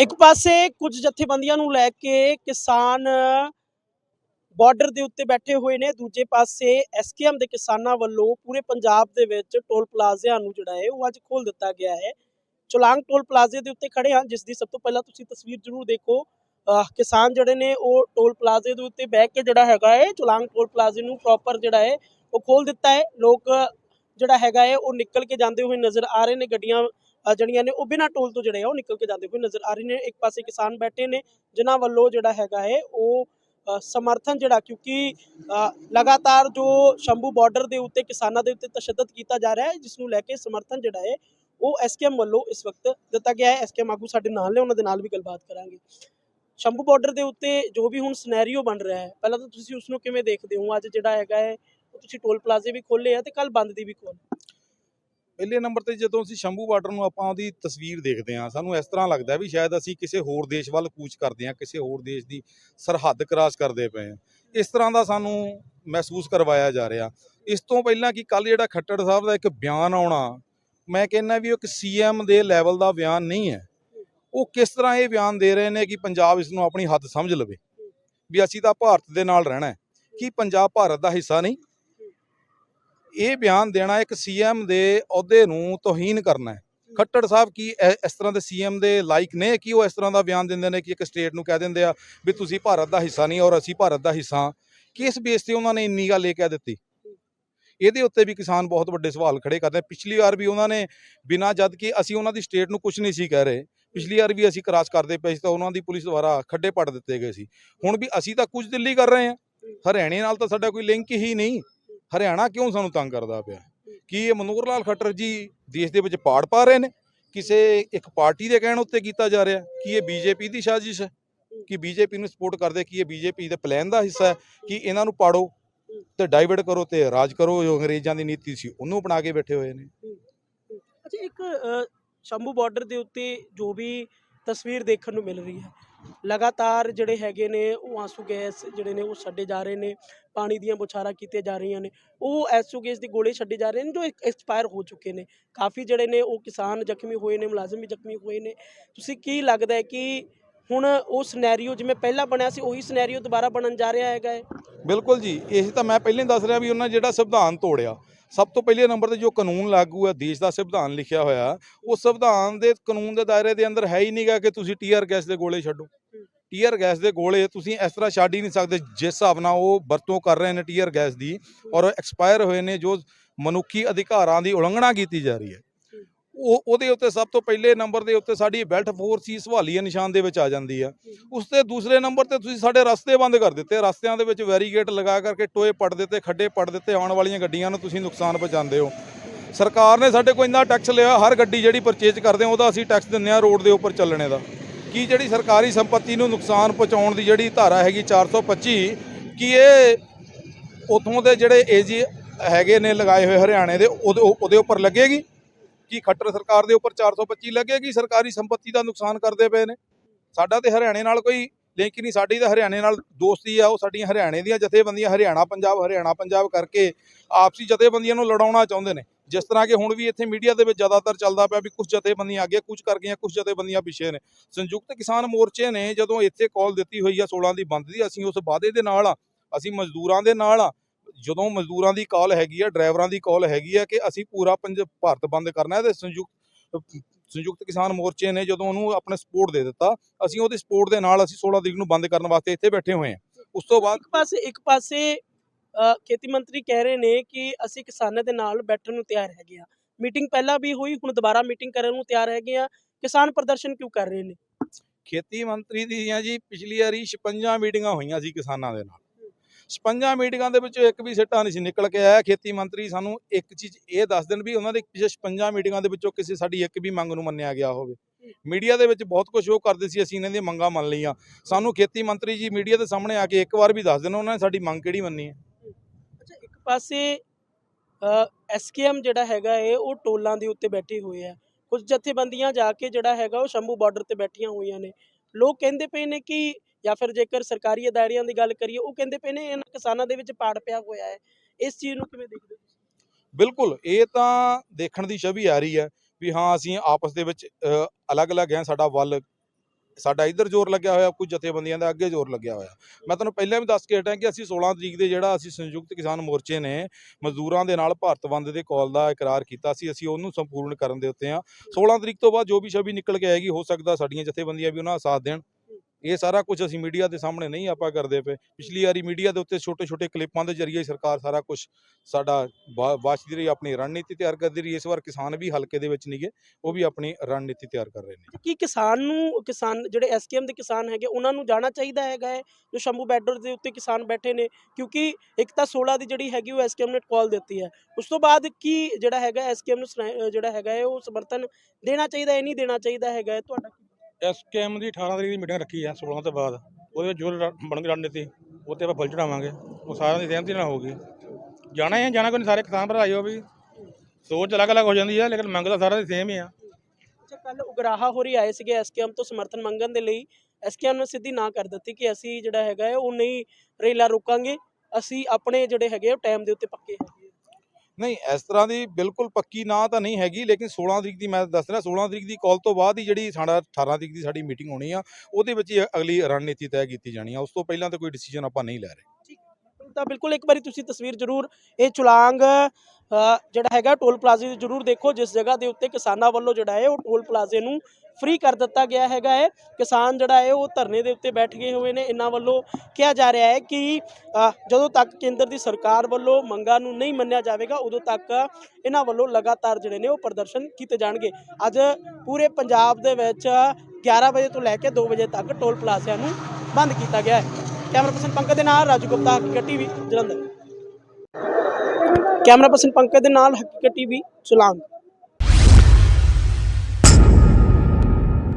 ਇੱਕ ਪਾਸੇ ਕੁਝ ਜਥੇਬੰਦੀਆਂ ਨੂੰ ਲੈ ਕੇ ਕਿਸਾਨ ਬਾਰਡਰ ਦੇ ਉੱਤੇ ਬੈਠੇ ਹੋਏ ਨੇ, ਦੂਜੇ ਪਾਸੇ ਐਸਕੇਐਮ ਦੇ ਕਿਸਾਨਾਂ ਵੱਲੋਂ ਪੂਰੇ ਪੰਜਾਬ ਦੇ ਵਿੱਚ ਟੋਲ ਪਲਾਜ਼ਿਆਂ ਨੂੰ ਜਿਹੜਾ ਹੈ ਉਹ ਅੱਜ ਖੋਲ ਦਿੱਤਾ ਗਿਆ ਹੈ। ਚੁਲਾਂਗ ਟੋਲ ਪਲਾਜ਼ੇ ਦੇ ਉੱਤੇ ਖੜੇ ਹਾਂ ਜਿਸ ਦੀ ਸਭ ਤੋਂ ਪਹਿਲਾਂ ਤੁਸੀਂ ਤਸਵੀਰ ਜ਼ਰੂਰ ਦੇਖੋ। ਕਿਸਾਨ ਜਿਹੜੇ ਨੇ ਉਹ ਟੋਲ ਪਲਾਜ਼ੇ ਦੇ ਉੱਤੇ ਬਹਿ ਕੇ ਜਿਹੜਾ ਹੈਗਾ ਹੈ, ਚੁਲਾਂਗ ਟੋਲ ਪਲਾਜ਼ੇ ਨੂੰ ਪ੍ਰੋਪਰ ਜਿਹੜਾ ਹੈ ਉਹ ਖੋਲ ਦਿੱਤਾ ਹੈ। ਲੋਕ ਜਿਹੜਾ ਹੈਗਾ ਹੈ ਉਹ ਨਿਕਲ ਕੇ ਜਾਂਦੇ ਹੋਏ ਨਜ਼ਰ ਆ ਰਹੇ ਨੇ, ਗੱਡੀਆਂ ਜਿਹੜੀਆਂ ਨੇ ਉਹ ਬਿਨਾਂ ਟੋਲ ਤੋਂ ਜਿਹੜੇ ਆ ਉਹ ਨਿਕਲ ਕੇ ਜਾਂਦੇ ਹੋਏ ਨਜ਼ਰ ਆ ਰਹੇ ਨੇ। ਇੱਕ ਪਾਸੇ ਕਿਸਾਨ ਬੈਠੇ ਨੇ, ਜਿਨ੍ਹਾਂ ਵੱਲੋਂ ਜਿਹੜਾ ਹੈਗਾ ਹੈ ਉਹ ਸਮਰਥਨ ਜਿਹੜਾ ਕਿਉਂਕਿ ਲਗਾਤਾਰ ਜੋ ਸ਼ੰਭੂ ਬਾਰਡਰ ਦੇ ਉੱਤੇ ਕਿਸਾਨਾਂ ਦੇ ਉੱਤੇ ਤਸ਼ੱਦਦ ਕੀਤਾ ਜਾ ਰਿਹਾ ਹੈ, ਜਿਸ ਨੂੰ ਲੈ ਕੇ ਸਮਰਥਨ ਜਿਹੜਾ ਹੈ ਉਹ ਐਸਕੇਐਮ ਵੱਲੋਂ ਇਸ ਵਕਤ ਦਿੱਤਾ ਗਿਆ ਹੈ। ਐਸਕੇਐਮ ਆਗੂ ਸਾਡੇ ਨਾਲ ਨੇ, ਉਹਨਾਂ ਦੇ ਨਾਲ ਵੀ ਗੱਲਬਾਤ ਕਰਾਂਗੇ। ਸ਼ੰਭੂ ਬਾਰਡਰ ਦੇ ਉੱਤੇ ਜੋ ਵੀ ਹੁਣ ਸਿਨੈਰੀਓ ਬਣ ਰਿਹਾ ਹੈ, ਪਹਿਲਾਂ ਤਾਂ ਤੁਸੀਂ ਉਸ ਨੂੰ ਕਿਵੇਂ ਦੇਖਦੇ ਹੋ? ਅੱਜ ਜਿਹੜਾ ਹੈਗਾ ਹੈ, ਉਹ ਤੁਸੀਂ ਟੋਲ ਪਲਾਜ਼ੇ ਵੀ ਖੋਲੇ ਆ ਤੇ ਕੱਲ ਬੰਦ ਦੀ ਵੀ ਖੋਲ ਪਹਿਲੇ ਨੰਬਰ ਤੇ ਜਦੋਂ ਅਸੀਂ ਸ਼ੰਭੂ ਬਾਰਡਰ ਨੂੰ ਆਪਾਂ ਉਹਦੀ ਤਸਵੀਰ ਦੇਖਦੇ ਹਾਂ, ਸਾਨੂੰ ਇਸ ਤਰ੍ਹਾਂ ਲੱਗਦਾ ਵੀ ਸ਼ਾਇਦ ਅਸੀਂ ਕਿਸੇ ਹੋਰ ਦੇਸ਼ ਵੱਲ ਕੂਚ ਕਰਦੇ ਹਾਂ, ਕਿਸੇ ਹੋਰ ਦੇਸ਼ ਦੀ ਸਰਹੱਦ ਕਰਾਸ ਕਰਦੇ ਪਏ ਹਾਂ। ਇਸ ਤਰ੍ਹਾਂ ਦਾ ਸਾਨੂੰ ਮਹਿਸੂਸ ਕਰਵਾਇਆ ਜਾ ਰਿਹਾ। ਇਸ ਤੋਂ ਪਹਿਲਾਂ ਕਿ ਕੱਲ ਜਿਹੜਾ ਖੱਟੜ ਸਾਹਿਬ ਦਾ ਇੱਕ ਬਿਆਨ ਆਉਣਾ, ਮੈਂ ਕਹਿੰਦਾ ਵੀ ਉਹ ਇੱਕ ਸੀਐਮ ਦੇ ਲੈਵਲ ਦਾ ਬਿਆਨ ਨਹੀਂ ਹੈ। ਉਹ ਕਿਸ ਤਰ੍ਹਾਂ ਇਹ ਬਿਆਨ ਦੇ ਰਹੇ ਨੇ ਕਿ ਪੰਜਾਬ ਇਸ ਨੂੰ ਆਪਣੀ ਹੱਦ ਸਮਝ ਲਵੇ? ਵੀ ਅਸੀਂ ਤਾਂ ਭਾਰਤ ਦੇ ਨਾਲ ਰਹਿਣਾ ਹੈ। ਕੀ ਪੰਜਾਬ ਭਾਰਤ ਦਾ ਹਿੱਸਾ ਨਹੀਂ? ਇਹ ਬਿਆਨ ਦੇਣਾ ਇੱਕ ਸੀਐਮ ਦੇ ਅਹੁਦੇ ਨੂੰ ਤੋਹੀਨ ਕਰਨਾ ਹੈ। ਖੱਟੜ ਸਾਹਿਬ ਕੀ ਇਹ- ਇਸ ਤਰ੍ਹਾਂ ਦੇ ਸੀਐਮ ਦੇ ਲਾਇਕ ਨੇ? ਕਿ ਉਹ ਇਸ ਤਰ੍ਹਾਂ ਦਾ ਬਿਆਨ ਦਿੰਦੇ ਨੇ ਕਿ ਇੱਕ ਸਟੇਟ ਨੂੰ ਕਹਿ ਦਿੰਦੇ ਆ ਵੀ ਤੁਸੀਂ ਭਾਰਤ ਦਾ ਹਿੱਸਾ ਨਹੀਂ ਔਰ ਅਸੀਂ ਭਾਰਤ ਦਾ ਹਿੱਸਾ ਹਾਂ। ਕਿਸ ਬੇਸ ਤੇ ਉਹਨਾਂ ਨੇ ਇੰਨੀ ਗੱਲ ਇਹ ਕਹਿ ਦਿੱਤੀ? ਇਹਦੇ ਉੱਤੇ ਵੀ ਕਿਸਾਨ ਬਹੁਤ ਵੱਡੇ ਸਵਾਲ ਖੜੇ ਕਰਦੇ ਪਿਛਲੀ ਵਾਰ ਵੀ ਉਹਨਾਂ ਨੇ ਬਿਨਾਂ ਜਦ ਕਿ ਅਸੀਂ ਉਹਨਾਂ ਦੀ ਸਟੇਟ ਨੂੰ ਕੁਝ ਨਹੀਂ ਸੀ ਕਹਿ ਰਹੇ। ਪਿਛਲੀ ਵਾਰ ਵੀ ਅਸੀਂ ਕਰਾਸ ਕਰਦੇ ਪਏ ਸੀ ਤਾਂ ਉਹਨਾਂ ਦੀ ਪੁਲਿਸ ਦੁਆਰਾ ਖੱਡੇ ਪੜ ਦਿੱਤੇ ਗਏ ਸੀ। ਹੁਣ ਵੀ ਅਸੀਂ ਤਾਂ ਕੁਝ ਦਿੱਲੀ ਕਰ ਰਹੇ ਹਾਂ। ਹਰਿਆਣੇ ਨਾਲ ਤਾਂ ਸਾਡਾ ਕੋਈ ਲਿੰਕ ਹੀ ਨਹੀਂ। ਹਰਿਆਣਾ ਕਿਉਂ ਸਾਨੂੰ ਤੰਗ ਕਰਦਾ ਪਿਆ? ਕੀ ਇਹ ਮਨੋਹਰ ਲਾਲ ਖੱਟਰ ਜੀ ਦੇਸ਼ ਦੇ ਵਿੱਚ ਪਾੜ ਪਾ ਰਹੇ ਨੇ? ਕਿਸੇ ਇੱਕ ਪਾਰਟੀ ਦੇ ਕਹਿਣ ਉੱਤੇ ਕੀਤਾ ਜਾ ਰਿਹਾ? ਕੀ ਇਹ ਬੀਜੇਪੀ ਦੀ ਸਾਜ਼ਿਸ਼ ਹੈ? ਕਿ ਬੀਜੇਪੀ ਨੂੰ ਸਪੋਰਟ ਕਰਦੇ? ਕੀ ਇਹ ਬੀਜੇਪੀ ਦੇ ਪਲਾਨ ਦਾ ਹਿੱਸਾ ਹੈ? ਕਿ ਇਹਨਾਂ ਨੂੰ ਪਾੜੋ ਤੇ ਡਾਈਵਰਟ ਕਰੋ ਤੇ ਰਾਜ ਕਰੋ? ਜੋ ਅੰਗਰੇਜ਼ਾਂ ਦੀ ਨੀਤੀ ਸੀ, ਉਹਨੂੰ ਅਪਣਾ ਕੇ ਬੈਠੇ ਹੋਏ ਨੇ। ਅੱਛਾ, ਇੱਕ ਸ਼ੰਭੂ ਬਾਰਡਰ ਦੇ ਉੱਤੇ ਜੋ ਵੀ ਤਸਵੀਰ ਦੇਖਣ ਨੂੰ ਮਿਲ ਰਹੀ ਹੈ ਲਗਾਤਾਰ ਜਿਹੜੇ ਹੈਗੇ ਨੇ, ਉਹ ਆਂਸੂ ਗੈਸ ਜਿਹੜੇ ਨੇ, ਉਹ ਛੱਡੇ ਜਾ ਰਹੇ ਨੇ, ਪਾਣੀ ਦੀਆਂ ਬੁਛਾਰਾਂ ਕੀਤੀਆਂ ਜਾ ਰਹੀਆਂ ਨੇ, ਉਹ ਐਸੂ ਗੈਸ ਦੇ ਗੋਲੇ ਛੱਡੇ ਜਾ ਰਹੇ ਨੇ, ਜੋ ਐਕਸਪਾਇਰ ਹੋ ਚੁੱਕੇ ਨੇ। ਕਾਫੀ ਜਿਹੜੇ ਨੇ, ਉਹ ਕਿਸਾਨ ਜ਼ਖਮੀ ਹੋਏ ਨੇ, ਮੁਲਾਜ਼ਮ ਵੀ ਜ਼ਖਮੀ ਹੋਏ ਨੇ। ਤੁਸੀਂ ਕੀ ਲੱਗਦਾ ਹੈ ਕਿ ਹੁਣ ਉਹ ਸਿਨੈਰੀਓ ਜਿਵੇਂ ਪਹਿਲਾਂ ਬਣਿਆ ਸੀ, ਉਹੀ ਸਿਨੈਰੀਓ ਦੁਬਾਰਾ ਬਣਨ ਜਾ ਰਿਹਾ ਹੈਗਾ ਹੈ? ਬਿਲਕੁਲ ਜੀ, ਇਹ ਤਾਂ ਮੈਂ ਪਹਿਲਾਂ ਹੀ ਦੱਸ ਰਿਹਾ ਵੀ ਉਹਨਾਂ ਜਿਹੜਾ ਸੰਵਿਧਾਨ ਤੋੜਿਆ ਸਭ ਤੋਂ ਪਹਿਲੇ ਨੰਬਰ ਤੇ ਜੋ ਕਾਨੂੰਨ ਲਾਗੂ ਹੈ ਦੇਸ਼ ਦਾ ਸੰਵਿਧਾਨ ਲਿਖਿਆ ਹੋਇਆ, ਉਹ ਸੰਵਿਧਾਨ ਦੇ ਕਾਨੂੰਨ ਦੇ ਦਾਇਰੇ ਦੇ ਅੰਦਰ ਹੈ ਹੀ ਨਹੀਂਗਾ ਕਿ ਤੁਸੀਂ ਟੀਆਰ ਗੈਸ ਦੇ ਗੋਲੇ ਛੱਡੋ। ਟੀਆਰ ਗੈਸ ਦੇ ਗੋਲੇ ਤੁਸੀਂ ਇਸ ਤਰ੍ਹਾਂ ਛੱਡ ਹੀ ਨਹੀਂ ਸਕਦੇ, ਜਿਸ ਹਿਸਾਬ ਨਾਲ ਉਹ ਵਰਤੋਂ ਕਰ ਰਹੇ ਨੇ ਟੀਆਰ ਗੈਸ ਦੀ ਔਰ ਐਕਸਪਾਇਰ ਹੋਏ ਨੇ ਜੋ ਮਨੁੱਖੀ ਅਧਿਕਾਰਾਂ ਦੀ ਉਲੰਘਣਾ ਕੀਤੀ ਜਾ ਰਹੀ ਹੈ। ਉਹ ਉਹਦੇ ਉੱਤੇ ਸਭ ਤੋਂ ਪਹਿਲੇ ਨੰਬਰ ਦੇ ਉੱਤੇ ਸਾਡੀ ਬੈਲਟ ਫੋਰਸ ਹੀ ਸਵਾਲੀਆ ਨਿਸ਼ਾਨ ਦੇ ਵਿੱਚ ਆ ਜਾਂਦੀ ਆ। ਉਸ ਤੇ ਦੂਸਰੇ ਨੰਬਰ ਤੇ ਤੁਸੀਂ ਸਾਡੇ ਰਸਤੇ ਬੰਦ ਕਰ ਦਿੱਤੇ। ਰਸਤਿਆਂ ਦੇ ਵਿੱਚ ਵੈਰੀਗੇਟ ਲਗਾ ਕਰਕੇ ਟੋਏ ਪੜ ਦਿੱਤੇ ਖੱਡੇ ਪੜ ਦਿੱਤੇ ਆਉਣ ਵਾਲੀਆਂ ਗੱਡੀਆਂ ਨੂੰ ਤੁਸੀਂ ਨੁਕਸਾਨ ਪਹੁੰਚਾਉਂਦੇ ਹੋ। ਸਰਕਾਰ ਨੇ ਸਾਡੇ ਕੋਲ ਇੰਨਾ ਟੈਕਸ ਲਿਆ ਹਰ ਗੱਡੀ ਜਿਹੜੀ ਪਰਚੇਜ ਕਰਦੇ ਹਾਂ ਉਹਦਾ ਅਸੀਂ ਟੈਕਸ ਦਿੰਦੇ ਹਾਂ ਰੋਡ ਦੇ ਉੱਪਰ ਚੱਲਣੇ ਦਾ। ਕੀ ਜਿਹੜੀ ਸਰਕਾਰੀ ਸੰਪਤੀ ਨੂੰ ਨੁਕਸਾਨ ਪਹੁੰਚਾਉਣ ਦੀ ਜਿਹੜੀ ਧਾਰਾ ਹੈਗੀ 425 ਕੀ ਇਹ ਉਥੋਂ ਦੇ ਜਿਹੜੇ ਏਜੀ ਹੈਗੇ ਨੇ ਲਗਾਏ ਹੋਏ ਹਰਿਆਣੇ ਦੇ ਉਹਦੇ ਉੱਪਰ ਲੱਗੇਗੀ? ਕੀ ਖੱਟਰ ਸਰਕਾਰ ਦੇ ਉੱਪਰ 425 ਲੱਗੇਗੀ? ਸਰਕਾਰੀ ਸੰਪਤੀ ਦਾ ਨੁਕਸਾਨ ਕਰਦੇ ਪਏ ਨੇ। ਸਾਡਾ ਤੇ ਹਰਿਆਣੇ ਨਾਲ ਕੋਈ ਲਿੰਕ ਹੀ ਨਹੀਂ, ਸਾਡੀ ਤਾਂ ਹਰਿਆਣੇ ਨਾਲ ਦੋਸਤੀ ਆ, ਉਹ ਸਾਡੀਆਂ ਹਰਿਆਣੇ ਦੀਆਂ ਜਥੇਬੰਦੀਆਂ, ਹਰਿਆਣਾ ਪੰਜਾਬ ਹਰਿਆਣਾ ਪੰਜਾਬ ਕਰਕੇ ਆਪਸੀ ਜਥੇਬੰਦੀਆਂ ਨੂੰ ਲੜਾਉਣਾ ਚਾਹੁੰਦੇ ਨੇ। ਜਿਸ ਤਰ੍ਹਾਂ ਕਿ ਹੁਣ ਵੀ ਇੱਥੇ ਮੀਡੀਆ ਦੇ ਵਿੱਚ ਜ਼ਿਆਦਾਤਰ ਚੱਲਦਾ ਪਿਆ ਵੀ ਕੁਝ ਜਥੇਬੰਦੀਆਂ ਅੱਗੇ ਕੁਝ ਕਰ ਗਈਆਂ ਕੁਝ ਜਥੇਬੰਦੀਆਂ ਪਿੱਛੇ ਨੇ। ਸੰਯੁਕਤ ਕਿਸਾਨ ਮੋਰਚੇ ਨੇ ਜਦੋਂ ਇੱਥੇ ਕਾਲ ਦਿੱਤੀ ਹੋਈ ਆ 16 ਦੀ ਬੰਦ ਦੀ, ਅਸੀਂ ਉਸ ਵਾਅਦੇ ਦੇ ਨਾਲ ਆ, ਅਸੀਂ ਮਜ਼ਦੂਰਾਂ ਦੇ ਨਾਲ ਆ ਜਦੋਂ ਮਜ਼ਦੂਰਾਂ ਦੀ ਕਾਲ ਹੈਗੀ ਆ ਡਰਾਈਵਰਾਂ ਦੀ ਕਾਲ ਹੈਗੀ ਆ ਕਿ ਅਸੀਂ ਪੂਰਾ ਪੰਜ ਭਾਰਤ ਬੰਦ ਕਰਨਾ ਹੈ ਤੇ ਸੰਯੁਕਤ ਸੰਯੁਕਤ ਕਿਸਾਨ ਮੋਰਚੇ ਨੇ ਜਦੋਂ ਉਹਨੂੰ ਆਪਣਾ ਸਪੋਰਟ ਦੇ ਦਿੱਤਾ ਅਸੀਂ ਉਹਦੀ ਸਪੋਰਟ ਦੇ ਨਾਲ ਅਸੀਂ 16 ਤਰੀਕ ਨੂੰ ਬੰਦ ਕਰਨ ਵਾਸਤੇ ਇੱਥੇ ਬੈਠੇ ਹੋਏ ਹਾਂ। ਉਸ ਤੋਂ ਬਾਅਦ ਇੱਕ ਪਾਸੇ ਇੱਕ ਪਾਸੇ ਖੇਤੀ ਮੰਤਰੀ ਕਹਿ ਰਹੇ ਨੇ ਕਿ ਅਸੀਂ ਕਿਸਾਨਾਂ ਦੇ ਨਾਲ ਬੈਠਣ ਨੂੰ ਤਿਆਰ ਹੈਗੇ ਆ ਮੀਟਿੰਗ ਪਹਿਲਾਂ ਵੀ ਹੋਈ ਹੁਣ ਦੁਬਾਰਾ ਮੀਟਿੰਗ ਕਰਨ ਨੂੰ ਤਿਆਰ ਹੈਗੇ ਆ ਕਿਸਾਨ ਪ੍ਰਦਰਸ਼ਨ ਕਿਉਂ ਕਰ ਰਹੇ ਨੇ? ਖੇਤੀ ਮੰਤਰੀ ਦੀਆਂ ਜੀ ਪਿਛਲੀ ਵਾਰੀ 56 ਮੀਟਿੰਗਾਂ ਹੋਈਆਂ ਸੀ ਕਿਸਾਨਾਂ ਦੇ ਨਾਲ। 56 ਮੀਟਿੰਗਾਂ ਦੇ ਵਿੱਚ ਇੱਕ ਵੀ ਸਿੱਟਾ ਨਹੀਂ ਸੀ ਨਿਕਲ ਕੇ ਆਇਆ। ਖੇਤੀ ਮੰਤਰੀ ਸਾਨੂੰ ਇੱਕ ਚੀਜ਼ ਇਹ ਦੱਸ ਦੇਣ ਵੀ ਉਹਨਾਂ ਦੇ ਪਿਛਲੇ 56 ਮੀਟਿੰਗਾਂ ਦੇ ਵਿੱਚੋਂ ਕਿਸੇ ਸਾਡੀ ਇੱਕ ਵੀ ਮੰਗ ਨੂੰ ਮੰਨਿਆ ਗਿਆ ਹੋਵੇ। ਮੀਡੀਆ ਦੇ ਵਿੱਚ ਬਹੁਤ ਕੁਝ ਉਹ ਕਰਦੇ ਸੀ, ਅਸੀਂ ਇਹਨਾਂ ਦੀਆਂ ਮੰਗਾਂ ਮੰਨ ਲਈਆਂ। ਸਾਨੂੰ ਖੇਤੀ ਮੰਤਰੀ ਜੀ ਮੀਡੀਆ ਦੇ ਸਾਹਮਣੇ ਆ ਕੇ ਇੱਕ ਵਾਰ ਵੀ ਦੱਸ ਦੇਣ, ਉਹਨਾਂ ਨੇ ਸਾਡੀ ਮੰਗ ਕਿਹੜੀ ਮੰਨੀ ਹੈ? ਅੱਛਾ, ਇੱਕ ਪਾਸੇ ਐਸਕੇਐਮ ਜਿਹੜਾ ਹੈਗਾ ਏ, ਉਹ ਟੋਲਾਂ ਦੇ ਉੱਤੇ ਬੈਠੇ ਹੋਏ ਆ। ਕੁਝ ਜਥੇਬੰਦੀਆਂ ਜਾ ਕੇ ਜਿਹੜਾ ਹੈਗਾ ਉਹ ਸ਼ੰਭੂ ਬਾਰਡਰ ਤੇ ਬੈਠੀਆਂ ਹੋਈਆਂ ਨੇ। ਲੋਕ ਕਹਿੰਦੇ ਪਏ ਨੇ ਕਿ ਜਾਂ ਫਿਰ ਜੇਕਰ ਸਰਕਾਰੀ ਅਦਾਰਿਆਂ ਦੀ ਗੱਲ ਕਰੀਏ, ਉਹ ਕਹਿੰਦੇ ਪਏ ਨੇ ਇਹਨਾਂ ਕਿਸਾਨਾਂ ਦੇ ਵਿੱਚ ਪਾੜ ਪਿਆ ਹੋਇਆ ਹੈ। ਇਸ ਚੀਜ਼ ਨੂੰ ਕਿਵੇਂ ਦੇਖਦੇ ਹੋ ਬਿਲਕੁਲ, ਇਹ ਤਾਂ ਦੇਖਣ ਦੀ ਛਵੀ ਆ ਰਹੀ ਹੈ ਵੀ ਹਾਂ, ਅਸੀਂ ਆਪਸ ਦੇ ਵਿੱਚ ਅਲੱਗ-ਅਲੱਗ ਹੈ, ਸਾਡਾ ਵੱਲ, ਸਾਡਾ ਇੱਧਰ ਜ਼ੋਰ ਲੱਗਿਆ ਹੋਇਆ, ਕੁਝ ਜਥੇਬੰਦੀਆਂ ਦਾ ਅੱਗੇ ਜ਼ੋਰ ਲੱਗਿਆ ਹੋਇਆ। ਮੈਂ ਤੁਹਾਨੂੰ ਪਹਿਲਾਂ ਵੀ ਦੱਸ ਕੇ ਹਟਾਂ ਕਿ ਅਸੀਂ 16 ਤਰੀਕ ਦੇ ਜਿਹੜਾ ਅਸੀਂ ਸੰਯੁਕਤ ਕਿਸਾਨ ਮੋਰਚੇ ਨੇ, ਮਜ਼ਦੂਰਾਂ ਦੇ ਨਾਲ ਭਾਰਤ ਬੰਦ ਦੇ ਕਾਲ ਦਾ ਇਕਰਾਰ ਕੀਤਾ ਸੀ, ਅਸੀਂ ਉਹਨੂੰ ਸੰਪੂਰਨ ਕਰਨ ਦੇ ਉੱਤੇ ਆ 16 ਤਰੀਕ ਤੋਂ ਬਾਅਦ ਜੋ ਵੀ ਛਵੀ ਨਿਕਲ ਕੇ ਆਏਗੀ, ਹੋ ਸਕਦਾ ਸਾਡੀਆਂ ਜਥੇਬੰਦੀਆਂ ਵੀ ਉਹਨਾਂ ਦਾ ਸਾਥ ਦੇਣ। ਇਹ ਸਾਰਾ ਕੁਝ ਅਸੀਂ ਮੀਡੀਆ ਦੇ ਸਾਹਮਣੇ ਨਹੀਂ ਆਪਾਂ ਕਰਦੇ ਪਏ। ਪਿਛਲੀ ਵਾਰੀ ਮੀਡੀਆ ਦੇ ਉੱਤੇ ਛੋਟੇ ਛੋਟੇ ਕਲਿੱਪਾਂ ਦੇ ਜ਼ਰੀਏ ਸਰਕਾਰ ਸਾਰਾ ਕੁਝ ਸਾਡਾ ਬਾ- ਰਹੀ, ਆਪਣੀ ਰਣਨੀਤੀ ਤਿਆਰ ਕਰਦੀ ਰਹੀ। ਇਸ ਵਾਰ ਕਿਸਾਨ ਵੀ ਹਲਕੇ ਦੇ ਵਿੱਚ ਨਹੀਂਗੇ ਉਹ ਵੀ ਆਪਣੀ ਰਣਨੀਤੀ ਤਿਆਰ ਕਰ ਰਹੇ ਨੇ। ਕੀ ਕਿਸਾਨ ਨੂੰ, ਕਿਸਾਨ ਜਿਹੜੇ ਐਸਕੇਐਮ ਦੇ ਕਿਸਾਨ ਹੈਗੇ, ਉਹਨਾਂ ਨੂੰ ਜਾਣਾ ਚਾਹੀਦਾ ਹੈਗਾ ਹੈ? ਜੋ ਸ਼ੰਭੂ ਬਾਰਡਰ ਦੇ ਉੱਤੇ ਕਿਸਾਨ ਬੈਠੇ ਨੇ, ਕਿਉਂਕਿ ਇੱਕ ਤਾਂ 16 ਦੀ ਜਿਹੜੀ ਹੈਗੀ ਉਹ ਐਸਕੇਐਮ ਨੇ ਕਾਲ ਦਿੱਤੀ ਹੈ। ਉਸ ਤੋਂ ਬਾਅਦ ਕੀ ਜਿਹੜਾ ਹੈਗਾ ਐਸਕੇਐਮ ਨੂੰ ਸੁਣਾ- ਅਹ ਜਿਹੜਾ ਹੈਗਾ ਹੈ, ਉਹ ਸਮਰਥਨ ਦੇਣਾ ਚਾਹੀਦਾ ਹੈ, ਨਹੀਂ ਦੇਣਾ ਚਾਹੀਦਾ ਹੈਗਾ ਹੈ? ਤੁਹਾਡਾ ਕੀ ਇਸ ਸਕੀਮ ਦੀ 18 ਤਰੀਕ ਦੀ ਮੀਟਿੰਗ ਰੱਖੀ ਹੈ 16 ਤੋਂ ਬਾਅਦ। ਉਹਦੇ ਵਿੱਚ ਜੋ ਰ- ਬਣਗੀ ਰਣਨੀਤੀ ਉਹ 'ਤੇ ਆਪਾਂ ਫੁੱਲ ਚੜਾਵਾਂਗੇ। ਉਹ ਸਾਰਿਆਂ ਦੀ ਸਹਿਮਤੀ ਨਾਲ ਹੋਊਗੀ। ਜਾਣਾ ਹੀ ਹੈ ਜਾਣਾ ਕੋਈ ਨਹੀਂ, ਸਾਰੇ ਕਿਸਾਨ ਭਰਾ ਆਇਓ ਵੀ। ਸੋਚ ਅਲੱਗ-ਅਲੱਗ ਹੋ ਜਾਂਦੀ ਹੈ ਲੇਕਿਨ ਮੰਗ ਤਾਂ ਸਾਰਿਆਂ ਦੀ ਸੇਮ ਹੀ ਆ। ਅੱਛਾ ਕੱਲ ਉਗਰਾਹਾ ਹੋਰੀ ਆਏ ਸੀਗੇ ਐਸਕੇਐਮ ਤੋਂ ਸਮਰਥਨ ਮੰਗਣ ਦੇ ਲਈ। ਐਸਕੇਐਮ ਨੇ ਸਿੱਧੀ ਨਾ ਕਰ ਦਿੱਤੀ ਕਿ ਅਸੀਂ ਜਿਹੜਾ ਹੈਗਾ ਹੈ, ਉਹ ਨਹੀਂ ਰੇਲਾ ਰੋਕਾਂਗੇ। ਅਸੀਂ ਆਪਣੇ ਜਿਹੜੇ ਹੈਗੇ ਆ, ਉਹ ਟਾਈਮ ਦੇ ਉੱਤੇ ਪੱਕੇ ਹੈਗੇ ਨਹੀਂ, ਇਸ ਤਰ੍ਹਾਂ ਦੀ ਬਿਲਕੁਲ ਪੱਕੀ ਨਾ ਤਾਂ ਨਹੀਂ ਹੈਗੀ, ਲੇਕਿਨ 16 ਤਰੀਕ ਦੀ ਮੈਂ ਦੱਸ ਰਿਹਾ 16 ਤਰੀਕ ਦੀ ਕਾਲ ਤੋਂ ਬਾਅਦ ਹੀ ਜਿਹੜੀ ਸਾਡਾ 18 ਤਰੀਕ ਦੀ ਸਾਡੀ ਮੀਟਿੰਗ ਹੋਣੀ ਆ, ਉਹਦੇ ਵਿੱਚ ਹੀ ਅਗਲੀ ਰਣਨੀਤੀ ਤੈਅ ਕੀਤੀ ਜਾਣੀ ਆ, ਉਸ ਤੋਂ ਪਹਿਲਾਂ ਤਾਂ ਕੋਈ ਡਿਸੀਜਨ ਆਪਾਂ ਨਹੀਂ ਲੈ ਰਹੇ। ਤਾਂ ਬਿਲਕੁਲ ਇੱਕ ਵਾਰੀ ਤੁਸੀਂ ਤਸਵੀਰ ਜ਼ਰੂਰ ਇਹ ਚੁਲਾਂਗ ਜਿਹੜਾ ਹੈਗਾ ਟੋਲ ਪਲਾਜ਼ੇ ਦੀ ਜ਼ਰੂਰ ਦੇਖੋ, ਜਿਸ ਜਗ੍ਹਾ ਦੇ ਉੱਤੇ ਕਿਸਾਨਾਂ ਵੱਲੋਂ ਜਿਹੜਾ ਹੈ ਉਹ ਟੋਲ ਪਲਾਜ਼ੇ ਨੂੰ ਫ੍ਰੀ ਕਰ ਦਿੱਤਾ ਗਿਆ ਹੈਗਾ ਹੈ। ਕਿਸਾਨ ਜਿਹੜਾ ਹੈ ਉਹ ਧਰਨੇ ਦੇ ਉੱਤੇ ਬੈਠ ਗਏ ਹੋਏ ਨੇ। ਇਹਨਾਂ ਵੱਲੋਂ ਕਿਹਾ ਜਾ ਰਿਹਾ ਹੈ ਕਿ ਜਦੋਂ ਤੱਕ ਕੇਂਦਰ ਦੀ ਸਰਕਾਰ ਵੱਲੋਂ ਮੰਗਾਂ ਨੂੰ ਨਹੀਂ ਮੰਨਿਆ ਜਾਵੇਗਾ, ਉਦੋਂ ਤੱਕ ਇਹਨਾਂ ਵੱਲੋਂ ਲਗਾਤਾਰ ਜਿਹੜੇ ਨੇ ਉਹ ਪ੍ਰਦਰਸ਼ਨ ਕੀਤੇ ਜਾਣਗੇ। ਅੱਜ ਪੂਰੇ ਪੰਜਾਬ ਦੇ ਵਿੱਚ 11 ਵਜੇ ਤੋਂ ਲੈ ਕੇ 2 ਵਜੇ ਤੱਕ ਟੋਲ ਪਲਾਜ਼ਿਆਂ ਨੂੰ ਬੰਦ ਕੀਤਾ ਗਿਆ ਹੈ। ਕੈਮਰਾ ਪਰਸਨ ਪੰਕਜ ਦੇ ਨਾਲ Raju Gupta, Haqiqat TV, Jalandhar. Camera person Pankaj ਦੇ ਨਾਲ ਹਕੀਕਤ ਟੀਵੀ ਚੁਲਾਂਗ